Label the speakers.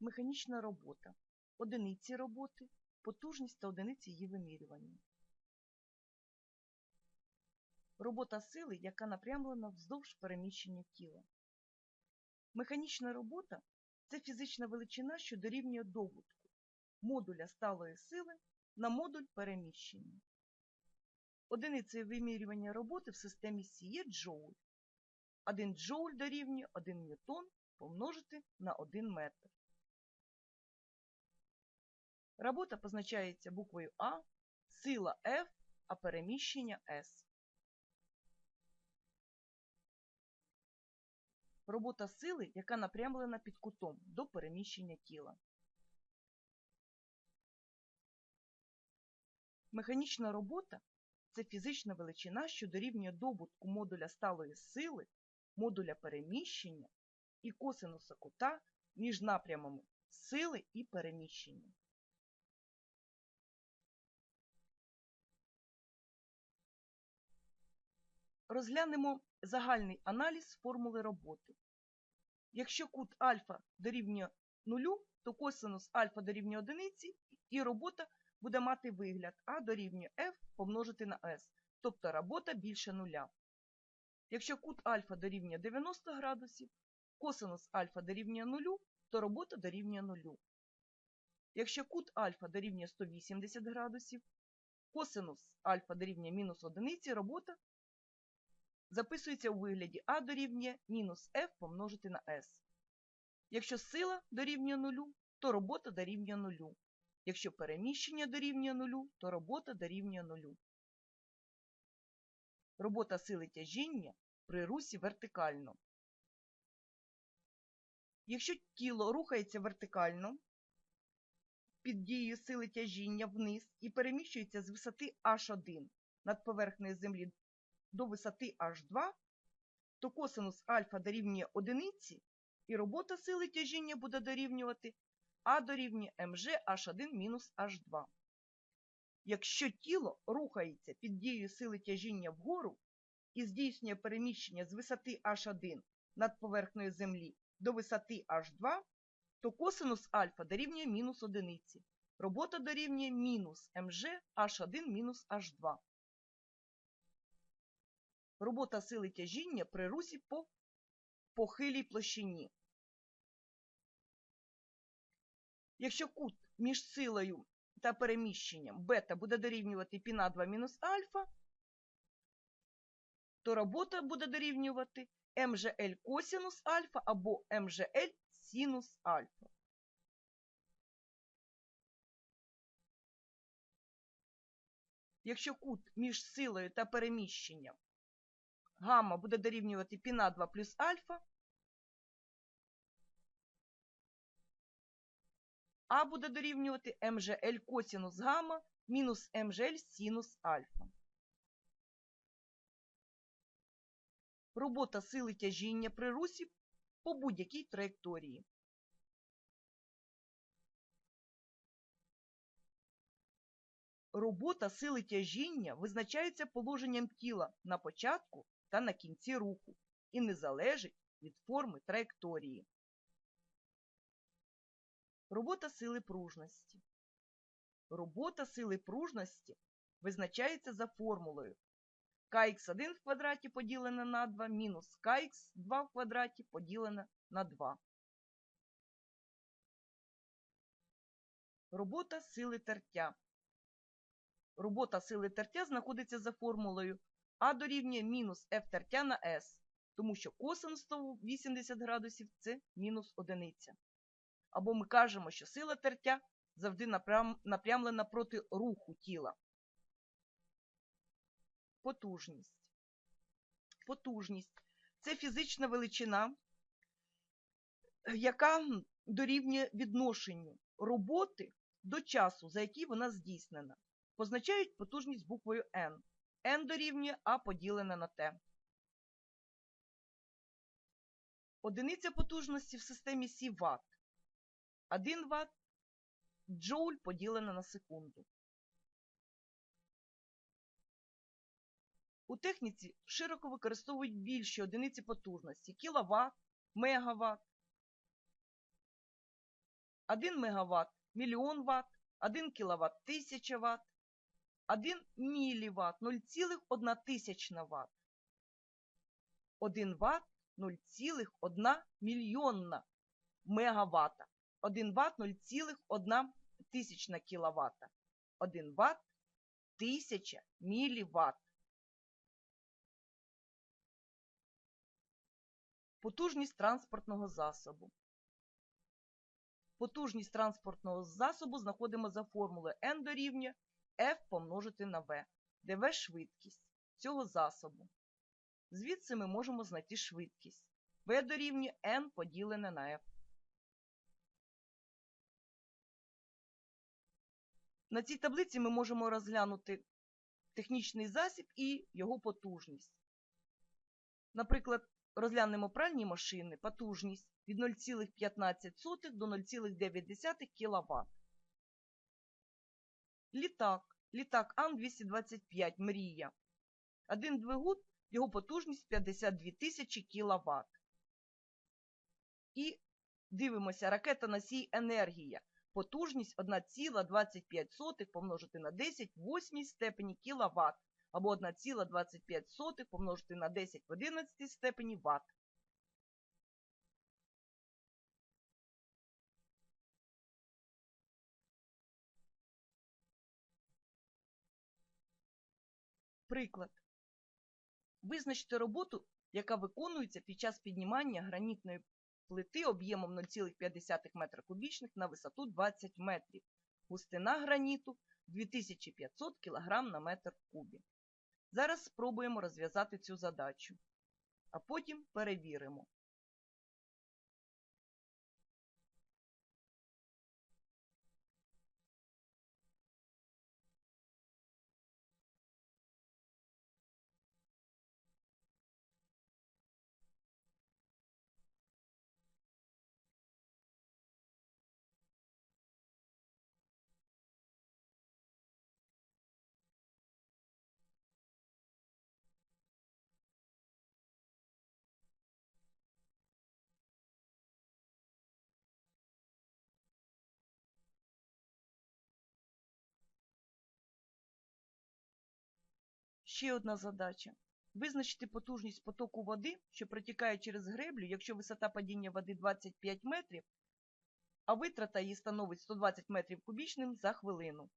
Speaker 1: механічна робота, одиниці роботи, потужність та одиниці її вимірювання. Робота сили, яка напрямлена вздовж переміщення тіла. Механічна робота це фізична величина, що дорівнює доводку модуля сталої сили на модуль переміщення. Одиницею вимірювання роботи в системі Сі є джоуль. 1 джоуль дорівнює 1 ньютон помножити на 1 метр. Робота позначається буквою А, сила F, а переміщення S. Робота сили, яка напрямлена під кутом до переміщення тіла. Механічна робота це фізична величина, що дорівнює добутку модуля сталої сили, модуля переміщення і косинуса кута між напрямами сили і переміщення. Розглянемо загальний аналіз формули роботи. Якщо кут альфа дорівнює нулю, то косинус альфа дорівнює одиниці, і робота буде мати вигляд А дорівнює F помножити на S, тобто робота більше нуля. Якщо кут альфа дорівнює 90 градусів, косинус альфа дорівнює нулю, то робота дорівнює нулю. Якщо кут альфа дорівнює 180 градусів, косинус альфа дорівнює мінус одиниці, робота записується у вигляді А дорівнює мінус F помножити на S. Якщо сила дорівнює нулю, то робота дорівнює нулю. Якщо переміщення дорівнює нулю, то робота дорівнює нулю. Робота сили тяжіння при русі вертикально. Якщо тіло рухається вертикально під дією сили тяжіння вниз і переміщується з висоти H1 над поверхнею Землі до висоти H2, то косинус альфа дорівнює одиниці, і робота сили тяжіння буде дорівнювати А дорівнює МЖ H1 мінус H2. Якщо тіло рухається під дією сили тяжіння вгору і здійснює переміщення з висоти H1 над поверхнею Землі до висоти H2, то косинус альфа дорівнює мінус одиниці. Робота дорівнює мінус МЖ H1 мінус H2. Робота сили тяжіння при русі по похилій площині. Якщо кут між силою та переміщенням бета буде дорівнювати пі на 2 мінус альфа, то робота буде дорівнювати МЖЛ косінус альфа або МЖЛ синус альфа. Якщо кут між силою та переміщенням гамма буде дорівнювати пі на 2 плюс альфа, А буде дорівнювати МЖЛ косінус гамма мінус МЖЛ синус альфа. Робота сили тяжіння при русі по будь-якій траєкторії. Робота сили тяжіння визначається положенням тіла на початку та на кінці руху і не залежить від форми траєкторії. Робота сили пружності. Робота сили пружності визначається за формулою kx1 в квадраті поділене на 2 мінус kx2 в квадраті поділене на 2. Робота сили тертя. Робота сили тертя знаходиться за формулою А дорівнює мінус F тертя на S, тому що косинус 180 градусів це мінус одиниця. Або ми кажемо, що сила тертя завжди напрям... напрямлена проти руху тіла. Потужність. Потужність це фізична величина, яка дорівнює відношенню роботи до часу, за який вона здійснена. Позначають потужність буквою N. N дорівнює А поділене на Т. Одиниця потужності в системі Сі Вт. 1 Вт джоуль поділене на секунду. У техніці широко використовують більші одиниці потужності кіловат, мегаватт. 1 МВт – мільйон Вт, 1 кВт – 1000 Вт, 1 міліватт – 0,1 тисячна Вт. 1 Вт – 0,1 мільйонна мегаватта. 1 Вт – 0,1 тисячна кіловатта. 1 Вт – 1000 міліватт. Потужність транспортного засобу. Потужність транспортного засобу знаходимо за формулою N дорівнює F помножити на V, де V – швидкість цього засобу. Звідси ми можемо знайти швидкість. V дорівнює N поділене на F. На цій таблиці ми можемо розглянути технічний засіб і його потужність. Наприклад, розглянемо пральні машини, потужність від 0,15 до 0,9 кВт. Літак. Літак Ан-225 Мрія. Один двигун, його потужність 52 тисячі кВт. І дивимося, ракета носій енергія. Потужність 1,25 помножити на 10 в 8 степені кВт або 1,25 помножити на 10 в 11 степені Вт. Приклад. Визначте роботу, яка виконується під час піднімання гранітної плити об'ємом 0,5 метра кубічних на висоту 20 метрів. Густина граніту 2500 кг на метр кубі. Зараз спробуємо розв'язати цю задачу, а потім перевіримо. Ще одна задача. Визначити потужність потоку води, що протікає через греблю, якщо висота падіння води 25 метрів, а витрата її становить 120 метрів кубічним за хвилину.